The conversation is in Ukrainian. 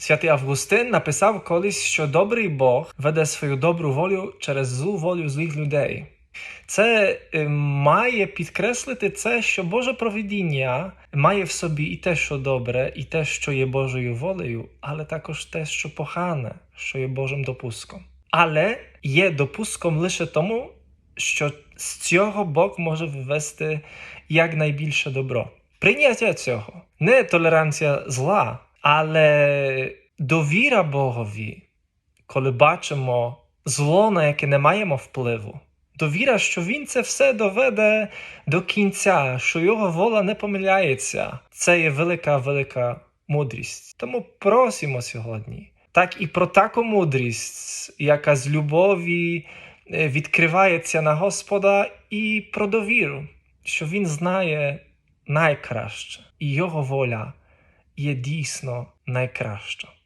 Святий Августин написав колись, що добрий Бог веде свою добру волю через злу волю злих людей. Це е, має підкреслити це, що Боже провидіння має в собі і те, що добре, і те, що є Божою волею, але також те, що погане, що є Божим допуском. Але є допуском лише тому, що з цього Бог може вивести якнайбільше добро. Прийняття цього не толеранція зла, але довіра Богові, коли бачимо зло, на яке не маємо впливу. Довіра, що він це все доведе до кінця, що його воля не помиляється. Це є велика, велика мудрість. Тому просимо сьогодні. Так і про таку мудрість, яка з любові відкривається на Господа, і про довіру, що Він знає найкраще, і Його воля є дійсно найкраща.